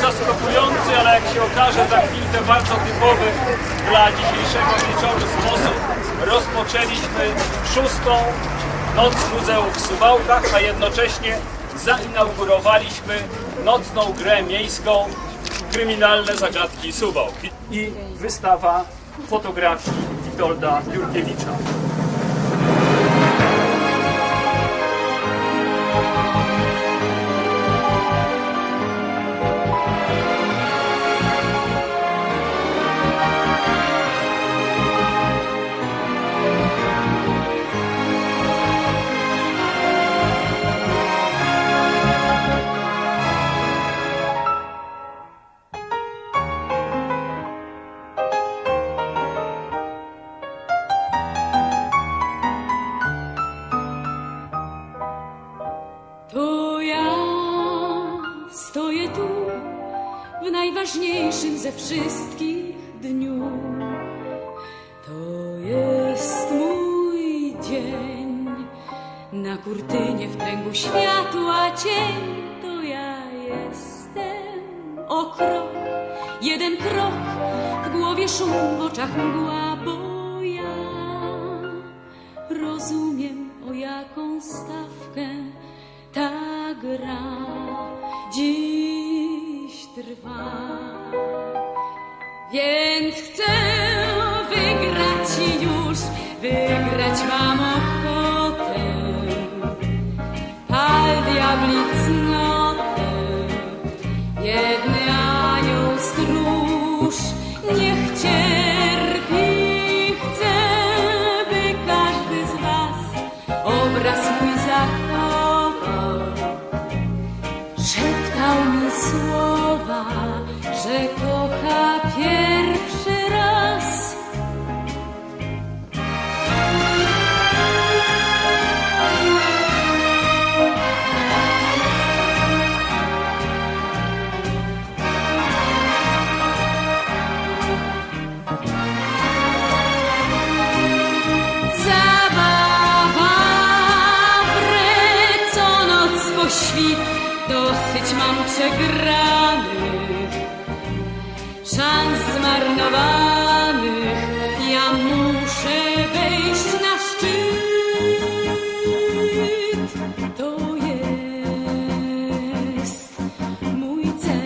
Zaskakujący, ale jak się okaże za chwilkę bardzo typowy dla dzisiejszego wieczoru sposób rozpoczęliśmy szóstą Noc Muzeum w Suwałkach, a jednocześnie zainaugurowaliśmy nocną grę miejską Kryminalne Zagadki Suwałk i wystawa fotografii Witolda Jurkiewicza. Ze wszystkich dniu. To jest mój dzień. Na kurtynie w kręgu światła cień to ja jestem. O krok, jeden krok, w głowie szum, w oczach mgła, wygrać mam świt Dosyć mam przegranych Szans zmarnowanych. Ja muszę wejść na szczyt. To jest mój cel.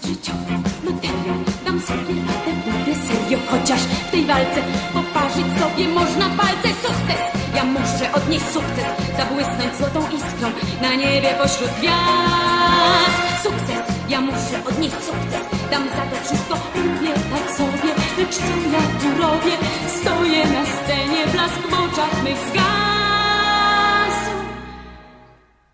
Z życiowy materiał Dam sobie radę, mówię serio Chociaż w tej walce poparzyć sobie można palce. Sukces, ja muszę odnieść sukces Zabłysnąć złotą iskrą na niebie pośród gwiazd Sukces, ja muszę odnieść sukces Dam za to wszystko, lubię tak sobie Lecz co ja tu robię? Stoję na scenie, blask w oczach mych zgasł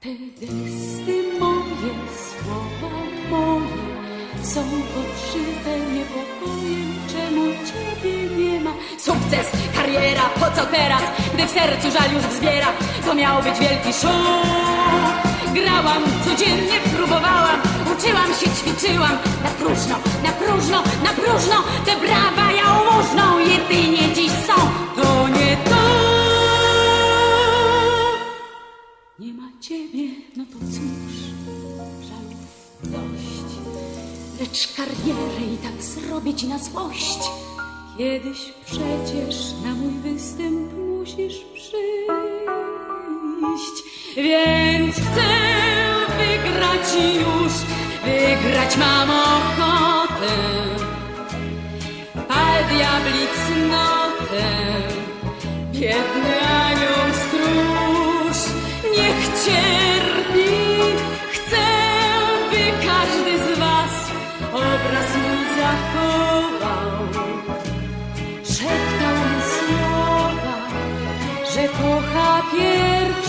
te gesty moje, słowa moje są podszyte niepokojem, czemu ciebie nie ma. Sukces, co teraz, gdy w sercu żal już wzbiera, to miał być wielki show. Grałam, codziennie próbowałam, uczyłam się, ćwiczyłam, na próżno, na próżno, na próżno, te brawa jałmużną jedynie dziś są. To nie to. Nie ma ciebie, no to cóż, żalów dość. Lecz karierę i tak zrobić na złość. Kiedyś przecież na mój występ musisz przyjść. Więc chcę wygrać już, wygrać mam ochotę. Pal diabli cnotę, biedny anioł stróż, niech cierpi. Chcę, by każdy z was obraz mój zachował. Kocha pierwszy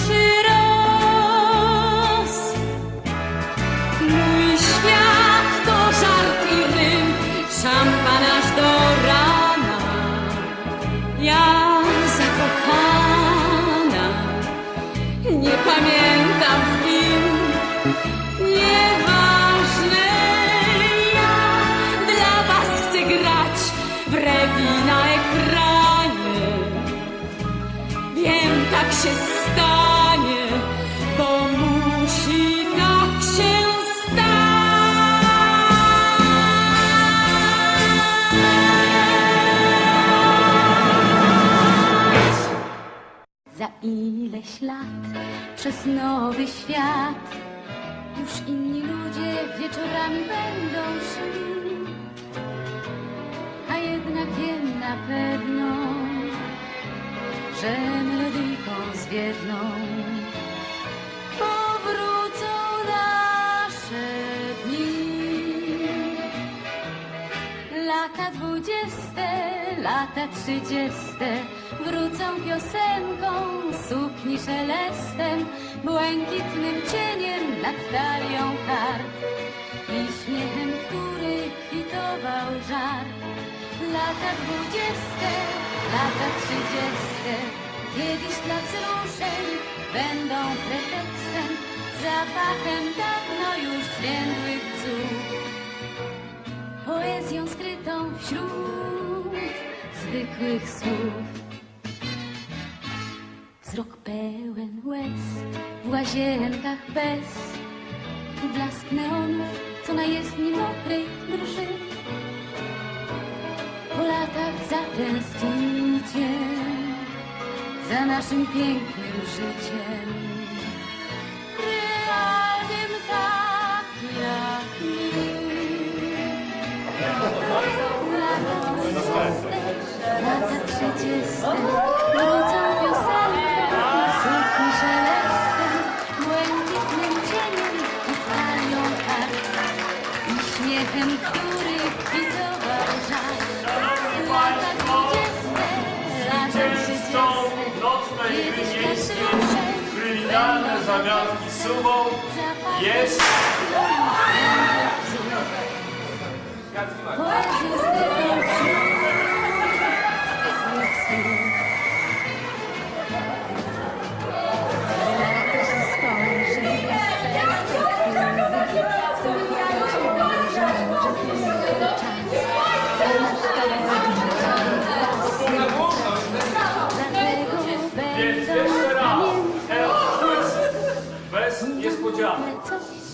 lat przez nowy świat. Już inni ludzie wieczorami będą szli, a jednak wiem na pewno, że melodyką zwierną dwudzieste, lata trzydzieste. Wrócą piosenką, sukni szelestem Błękitnym cieniem nad talią kart I śmiechem, który kwitował żar. Lata dwudzieste, lata trzydzieste. Kiedyś dla wzruszeń będą pretekstem. Zapachem dawno już zwiędłych bzów poezją skrytą wśród zwykłych słów. Wzrok pełen łez w łazienkach bez i blask neonów, co na jezdni mokrej drży. Po latach zatęsknicie za naszym pięknym życiem. Realnym tak jak my. Lata trzydzieste Wrócą piosenką Sukni szelestem Błękitnym cieniem I talią kart I śmiechem, który kwitował żar Lata dwudzieste Lata trzydzieste miejskiej wzruszeń kryminalne zagadki sumą jest Poezję skrytą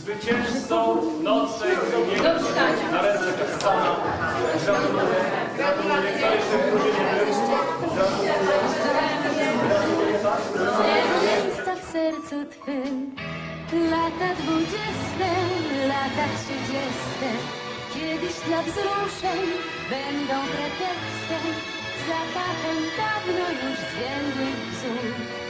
Zwycięzcą nocnej miejskiej na ręce kapitana. Gratuluję, gratuluję, w drużynie był? miejsca w sercu twym Lata dwudzieste, lata trzydzieste. Kiedyś dla wzruszeń będą pretekstem Zapachem dawno już zwiędłych bzów